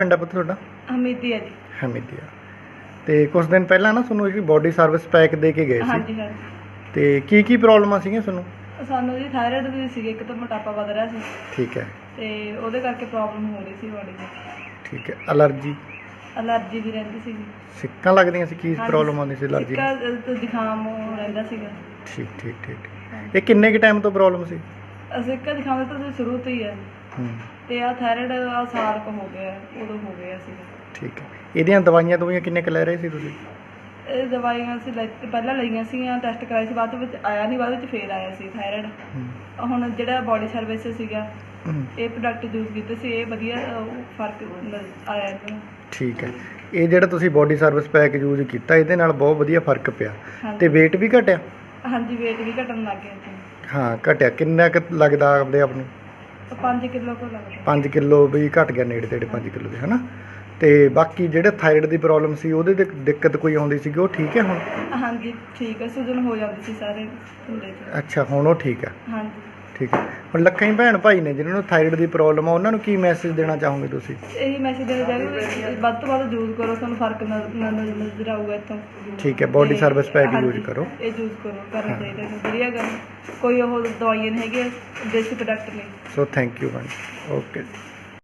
ਪਿੰਡ ਆ ਪੁੱਤ ਤੁਹਾਡਾ? ਹਮੀਦੀ ਹੈ ਜੀ। ਹਮੀਦੀਆ। ਤੇ ਕੁਝ ਦਿਨ ਪਹਿਲਾਂ ਨਾ ਤੁਹਾਨੂੰ ਇੱਕ ਬਾਡੀ ਸਰਵਿਸ ਪੈਕ ਦੇ ਕੇ ਗਏ ਸੀ। ਹਾਂਜੀ ਹਾਂਜੀ। ਤੇ ਕੀ ਕੀ ਪ੍ਰੋਬਲਮਾਂ ਸੀਗੀਆਂ ਤੁਹਾਨੂੰ? ਸਾਨੂੰ ਜੀ ਥਾਇਰਾਇਡ ਵੀ ਸੀਗੇ ਇੱਕ ਤਾਂ ਮੋਟਾਪਾ ਵਧ ਰਿਹਾ ਸੀ। ਠੀਕ ਹੈ। ਤੇ ਉਹਦੇ ਕਰਕੇ ਪ੍ਰੋਬਲਮ ਹੋ ਰਹੀ ਸੀ ਬਾਡੀ 'ਚ ਠੀਕ ਹੈ। ਅਲਰਜੀ? ਅਲਰਜੀ ਵੀ ਰਹਿੰਦੀ ਸੀ। ਸਿੱਕਾਂ ਲੱਗਦੀਆਂ ਸੀ ਕੀ ਹਾਂਜੀ। ਪ੍ਰੋਬਲਮ ਆਉਂਦੀ ਸੀ ਅਲਰਜੀ ਸਿੱਕਾ ਅ, ਤੇ ਜ਼ੁਕਾਮ ਰਹਿੰਦਾ ਸੀਗਾ। ਠੀਕ ਠੀਕ ਠੀਕ। ਇਹ ਕਿੰਨੇ ਕੁ ਟਾਈਮ ਤੋਂ ਪ੍ਰੋਬਲਮ ਸੀ? ਸਿੱਕਾ ਜ਼ੁਕਾਮ ਤਾਂ ਸ਼ੁਰੂ ਤੋਂ ਹੈ ਹੂੰ। ਤੇ ਆ ਥਾਇਰਾਇਡ ਆ ਸਾਲ ਕੁ ਹੋ ਗਿਆ ਉਦੋਂ ਹੋ ਗਿਆ ਸੀਗਾ। ਠੀਕ ਹੈ। ਇਹਦੀਆਂ ਦਵਾਈਆਂ ਦਵਾਈਆਂ ਕਿੰਨੇ ਕੁ ਲੈ ਰਹੇ ਸੀ ਤੁਸੀਂ? ਇਹ ਦਵਾਈਆਂ ਅਸੀਂ ਲੈ ਪਹਿਲਾਂ ਲਈਆਂ ਸੀਗੀਆਂ ਟੈਸਟ ਕਰਾਏ ਸੀ ਬਾਅਦ ਵਿੱਚ ਆਇਆ ਨਹੀਂ ਬਾਅਦ ਵਿੱਚ ਫੇਰ ਆਇਆ ਸੀ ਥਾਇਰਾਇਡ ਹੂੰ। ਹੁਣ ਜਿਹੜਾ ਬਾਡੀ ਸਰਵਿਸ ਸੀਗਾ ਹੂੰ, ਇਹ ਪ੍ਰੋਡਕਟ ਯੂਜ਼ ਕੀਤੇ ਸੀ ਇਹ ਵਧੀਆ ਫ਼ਰਕ ਨਜ਼ਰ ਆਇਆ ਇਹਨੂੰ ਠੀਕ ਹੈ। ਇਹ ਜਿਹੜਾ ਤੁਸੀਂ ਬਾਡੀ ਸਰਵਿਸ ਪੈਕ ਯੂਜ਼ ਕੀਤਾ ਇਹਦੇ ਨਾਲ ਬਹੁਤ ਵਧੀਆ ਫ਼ਰਕ ਪਿਆ। ਹਾਂਜੀ। ਤੇ weight ਵੀ ਘਟਿਆ? ਹਾਂਜੀ weight ਵੀ ਘਟਣ ਲੱਗ ਗਿਆ ਸੀ ਹਾਂ ਘਟਿਆ। ਕਿੰਨਾ ਕੁ ਲੱਗਦਾ ਆਪਦੇ ਆਪ ਨੂੰ? 5 ਕਿਲੋ ਕੋ ਲੱਗਦਾ 5 ਕਿਲੋ ਵੀ ਘਟ ਗਿਆ ਨੇੜੇ ਤੇੜੇ 5 ਕਿਲੋ ਦੇ ਹਨਾ? ਤੇ ਬਾਕੀ ਜਿਹੜੇ ਥਾਇਰਾਇਡ ਦੀ ਪ੍ਰੋਬਲਮ ਸੀ ਉਹਦੇ ਤੇ ਦਿੱਕਤ ਕੋਈ ਆਉਂਦੀ ਸੀਗੀ ਉਹ ਠੀਕ ਹੈ ਹੁਣ? ਹਾਂਜੀ ਠੀਕ ਹੈ ਸੁਜਨ ਹੋ ਜਾਂਦੀ ਸੀ ਸਾਰੇ ਹੁੰਦੇ ਅੱਛਾ ਹੁਣ ਉਹ ਠੀਕ ਹੈ। ਹਾਂਜੀ। ਠੀਕ ਹੈ। ਹੁਣ ਲੱਖਾਂ ਹੀ ਭੈਣ ਭਾਈ ਨੇ ਜਿਨ੍ਹਾਂ ਨੂੰ ਥਾਇਰਾਇਡ ਦੀ ਪ੍ਰੋਬਲਮ ਆ ਉਹਨਾਂ ਨੂੰ ਕੀ ਮੈਸੇਜ ਦੇਣਾ ਚਾਹੋਗੇ ਤੁਸੀਂ? ਇਹੀ ਮੈਸੇਜ ਦੇਣਾ ਚਾਹੀਦਾ ਵੱਧ ਤੋਂ ਵੱਧ ਯੂਜ਼ ਕਰੋ ਤੁਹਾਨੂੰ ਫ਼ਰਕ ਨ- ਨ- ਨ- ਨਜ਼ਰ ਆਊਗਾ ਇੱਥੋਂ। ਠੀਕ ਹੈ ਬਾਡੀ ਸਰਵਿਸ ਪੈਕ ਯੂਜ਼ ਕਰੋ। ਇਹ ਯੂਜ਼ ਕਰੋ ਕਰਨਾ। ਚਾਹੀਦਾ ਹੈ। ਵਧੀਆ ਗੱਲ। ਕੋਈ ਉਹ ਦਵਾਈਆਂ ਨਹੀਂ ਹੈਗੀਆਂ ਦੇਸੀ ਪ੍ਰੋਡਕਟ ਨੇ। So thank you ma'am okay